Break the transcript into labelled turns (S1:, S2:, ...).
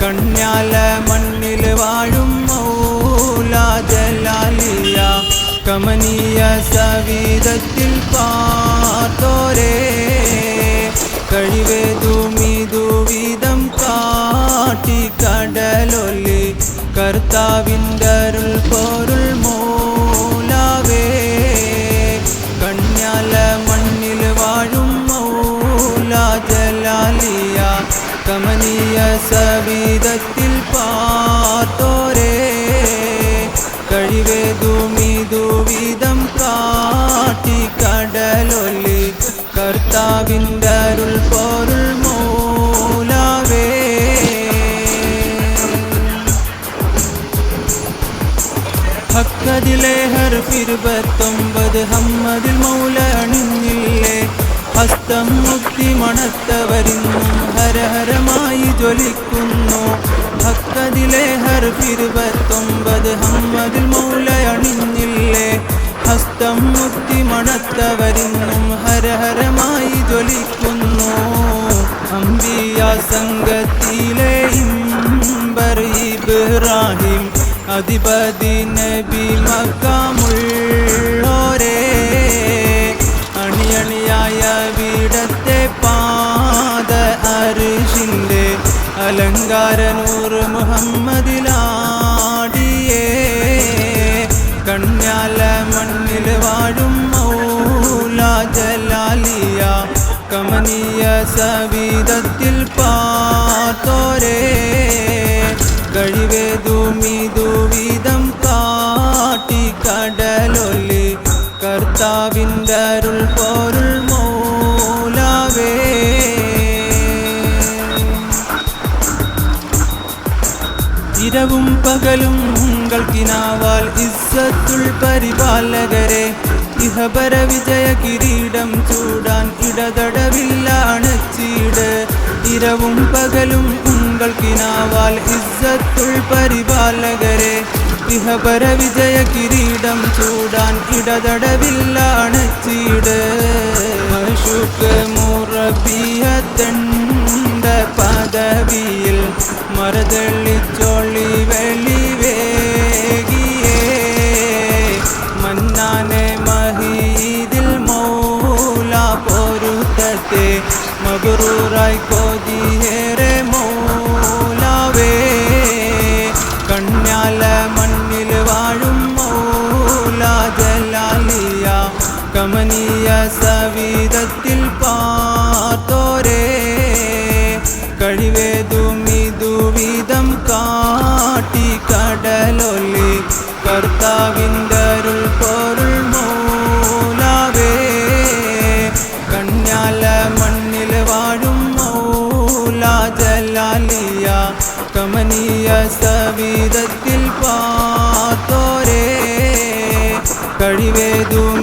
S1: കണ്യാല മണ്ണിൽ വാഴും മൗലാജലാലിയ കമനീയ സവീതത്തിൽ പാത്തോരേ കഴിവേതുമിതുവിധം കാട്ടി കടലൊല്ലി കർത്താവിന്റെ അരുൾ പൊരുൾ മൂലാവേ കമനീയ സവിധത്തിൽ പാത്തോരേ കഴിവേതുമിതുവിധം കാട്ടി കടലൊല്ലി കർത്താവിന്റെ അരുൾ പൊരുൾ മൂലാവേ. ഹക്കതിലെ ഹർഫിരുപത്തൊമ്പത് ഹമ്മദിൽ മൗല അണിഞ്ഞില്ലേ ഹസ്തം മുക്തി മണത്തവരിന്നും. ഹരഹരമായി ജ്വലിക്കുന്നു. ഹക്കതിലെ ഹർഫിരുപത്തൊമ്പത് ഹമ്മദിൽ മൗല അണിഞ്ഞില്ലേ ഹസ്തം മുത്തി മണത്തവരിന്നും ഹരഹരമായി ജ്വലിക്കുന്നു. അമ്പിയ സംഘത്തിലെ ഇമ്പർ ഇബ്രാഹിം അധിപതി നബി മക്കാമുള്ളോരേ. അണിയണിയായ അലങ്കാരനൂർ മുഹമ്മദിലാടിയേ. കണ്യാല മണ്ണിൽ വാഴും മൗല ജലാലിയ കമനീയ സവിധത്തിൽ പാത്തോരേ കഴിവേതുമിതുവിധം കാട്ടി കടലൊല്ലി കർത്താവിന്റെ ഇരവും പകലും ഉങ്ങൾക്കിനാവാൽ ഇസ്സത്തുൾ പരിപാലകരെ. ഇഹപര വിജയ കിരീടം ചൂടാൻ ഇടതടവില്ല അണച്ചീട്. ഇരവും പകലും ഉങ്ങൾക്കിനാവാൽ ഇസ്സത്തുൾ പരിപാലകരെ. ഇഹപര വിജയ കിരീടം ചൂടാൻ ഇടതടവില്ല അണച്ചീട്. അശുക്ക് മുറബിയത്തണ്ട പദവിയിൽ മറതള്ളിച്ചോളി വെളി വേഗിയേ മന്നാനെ മഹീദിൽ മൗല പൊരുത്തത്തെ മബറൂറായി സവിധത്തിൽ പാത്തോരേ. കഴിവേതുമിതുവിധം